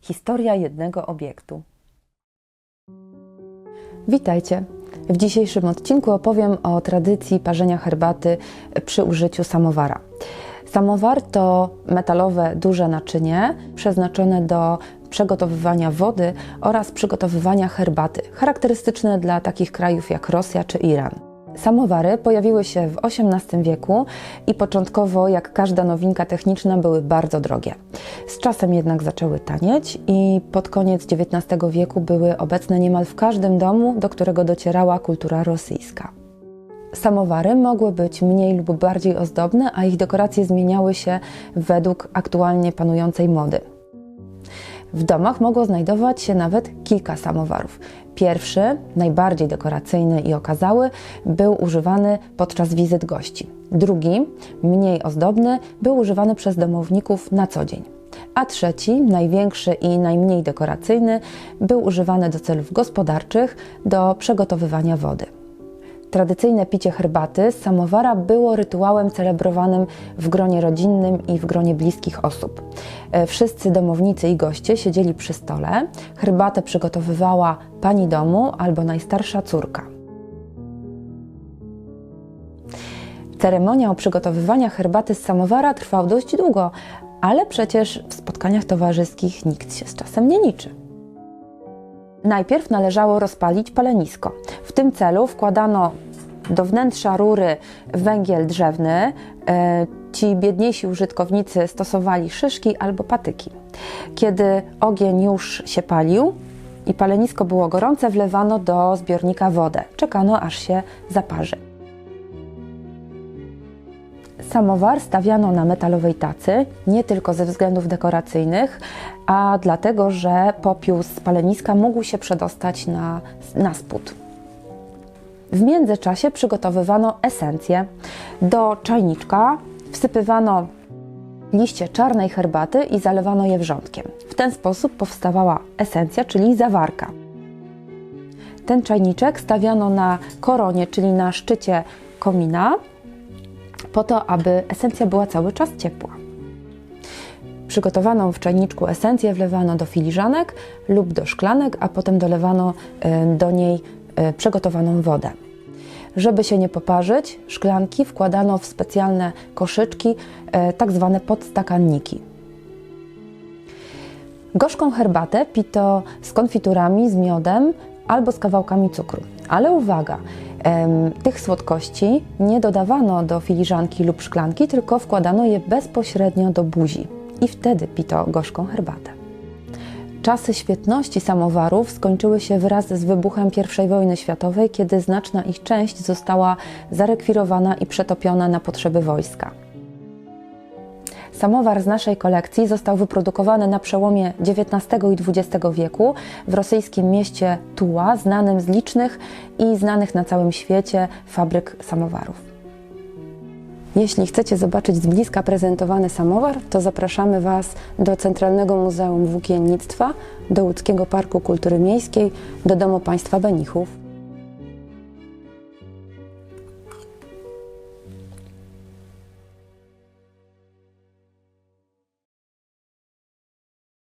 Historia jednego obiektu. Witajcie. W dzisiejszym odcinku opowiem o tradycji parzenia herbaty przy użyciu samowara. Samowar to metalowe duże naczynie przeznaczone do przygotowywania wody oraz przygotowywania herbaty, charakterystyczne dla takich krajów jak Rosja czy Iran. Samowary pojawiły się w XVIII wieku i początkowo, jak każda nowinka techniczna, były bardzo drogie. Z czasem jednak zaczęły tanieć i pod koniec XIX wieku były obecne niemal w każdym domu, do którego docierała kultura rosyjska. Samowary mogły być mniej lub bardziej ozdobne, a ich dekoracje zmieniały się według aktualnie panującej mody. W domach mogło znajdować się nawet kilka samowarów. Pierwszy, najbardziej dekoracyjny i okazały, był używany podczas wizyt gości. Drugi, mniej ozdobny, był używany przez domowników na co dzień. A trzeci, największy i najmniej dekoracyjny, był używany do celów gospodarczych, do przygotowywania wody. Tradycyjne picie herbaty z samowara było rytuałem celebrowanym w gronie rodzinnym i w gronie bliskich osób. E, Wszyscy domownicy i goście siedzieli przy stole, herbatę przygotowywała pani domu albo najstarsza córka. Ceremoniał przygotowywania herbaty z samowara trwał dość długo, ale przecież w spotkaniach towarzyskich nikt się z czasem nie liczy. Najpierw należało rozpalić palenisko. W tym celu wkładano do wnętrza rury węgiel drzewny. E, Ci biedniejsi użytkownicy stosowali szyszki albo patyki. Kiedy ogień już się palił i palenisko było gorące, wlewano do zbiornika wodę. Czekano aż się zaparzy. Samowar stawiano na metalowej tacy, nie tylko ze względów dekoracyjnych, a dlatego, że popiół z paleniska mógł się przedostać na, na spód. W międzyczasie przygotowywano esencję. Do czajniczka wsypywano liście czarnej herbaty i zalewano je wrzątkiem. W ten sposób powstawała esencja, czyli zawarka. Ten czajniczek stawiano na koronie, czyli na szczycie komina, po to, aby esencja była cały czas ciepła. Przygotowaną w czajniczku esencję wlewano do filiżanek lub do szklanek, a potem dolewano y, do niej y, przygotowaną wodę. Żeby się nie poparzyć, szklanki wkładano w specjalne koszyczki, y, tak zwane podstakanniki. Gorzką herbatę pito z konfiturami, z miodem albo z kawałkami cukru. Ale uwaga, tych słodkości nie dodawano do filiżanki lub szklanki, tylko wkładano je bezpośrednio do buzi i wtedy pito gorzką herbatę. Czasy świetności samowarów skończyły się wraz z wybuchem I wojny światowej, kiedy znaczna ich część została zarekwirowana i przetopiona na potrzeby wojska. Samowar z naszej kolekcji został wyprodukowany na przełomie XIX i XX wieku w rosyjskim mieście Tuła, znanym z licznych i znanych na całym świecie fabryk samowarów. Jeśli chcecie zobaczyć z bliska prezentowany samowar, to zapraszamy Was do Centralnego Muzeum Włókiennictwa, do Łódzkiego Parku Kultury Miejskiej, do Domu Państwa Benichów.